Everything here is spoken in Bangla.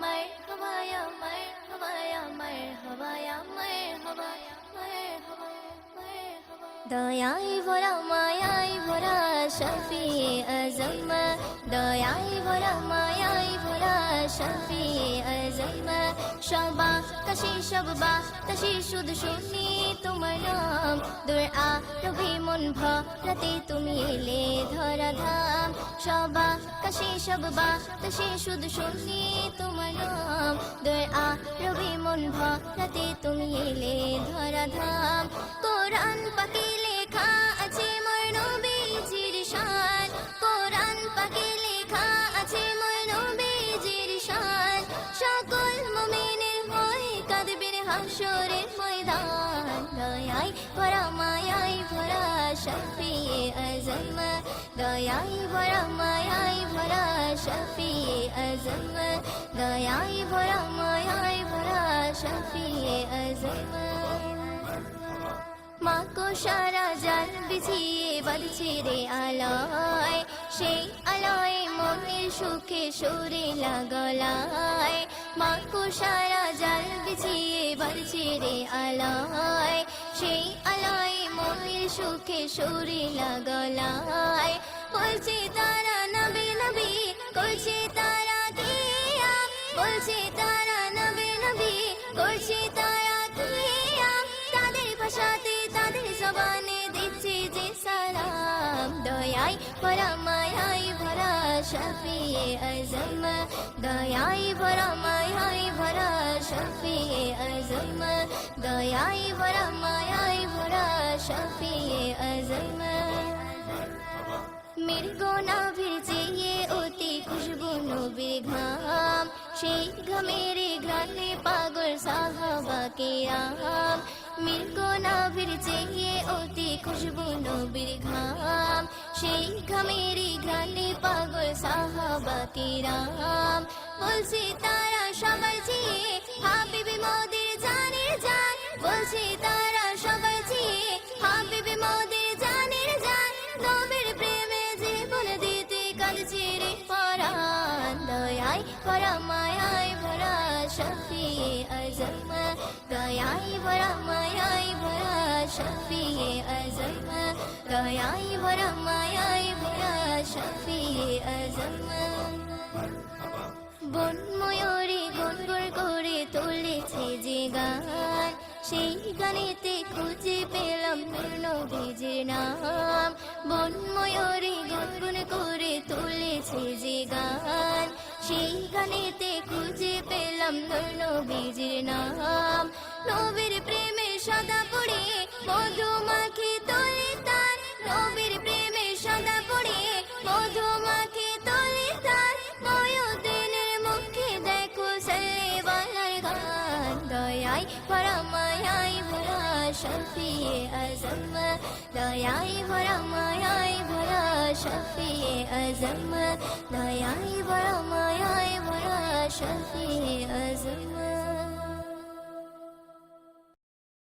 মায়ের হবায়া মায়ের হবায়া মায়ের হবায়া মায়ের হবায়া মায়ের হবায়া মায়ের হবায়া দয়াই ভরা মায়াই ভরা শফি আজম, দয়াই ভরা মায়া শফি আজম সবা কাশি সববা কাশি শুধু শুনি তোমার নাম দূর আ রবি মন ভরাতে তুমি এলে ধরা ধাম সবা কাশি সববা কাশি শুধু শুনি তোমার নাম দূর আ রবি মন ভরাতে তুমি এলে ধরা ধাম কোরআন পাকে লেখা আছে দয়াই ভরা মায়াই ভরা শফি আজম। দয়াই ভরা মায়াই ভরা শফি আজম। দয়াই ভরা মায়াই ভরা শফি আজম। মাকো সারা জান বিছিয়ে বাঁধছে রে আলয়। সেই আলয় মনের সুখে সরে লাগলায়। মাকো সারা জান বিছিয়ে বাঁধছে রে আলয়। সুখে সরে লাগলায়। বলছে তারা নবে নবী করছে তারা কিয়া বলছে তারা নবে নবী করছে তারা কিয়া তাদের ভাষাতে, তাদের জবানে দিচ্ছে যে সালাম। দয়াই ভরা মায়াই ভরা শফি আজম। দয়াই ভরা মায়াই ভরা শফি আজম। দয়াই ভরা ভরা শফি আজম মৃগনা ভিজে অতি খুশবু ঘাম। সেই ঘামের ঘ্রাণে পাগল সাহাবা কে রাম মৃগনা ভিজে অতি খুশবু নবীর ঘাম। সেই ঘামের পাগল সাহাবা কে রাম বলছে তারা সবার চেয়ে হাবিবি জানের জান। বলছে তারা দয়াই ভরা মায়াই ভরা শফি আজম। দয়াই ভরা মায়াই ভরা শফি আজম। দয়াই ভরা মায়াই ভরা শফি আজম। বন ময়ূরী গুনগুর করে তুলেছে যে গান। সেই গানেতে খুঁজে পেলাম নবীজির নাম। বন ময়ূরী পেলাম নবীজির নাম। নবীর প্রেমে সদা পড়ে, মধু মাখি তোলে তার। নবীর প্রেমে সদা পড়ে, মধু মাখি তোলে তার। ময়দিনের মুখে দেখো সাল্লে গান। দয়াই ভরা মায়াই ভরা শফি আজম। দয়াই ভরা মায়াই ভরা শফি আজম। দয়াই ভরা শফি আজম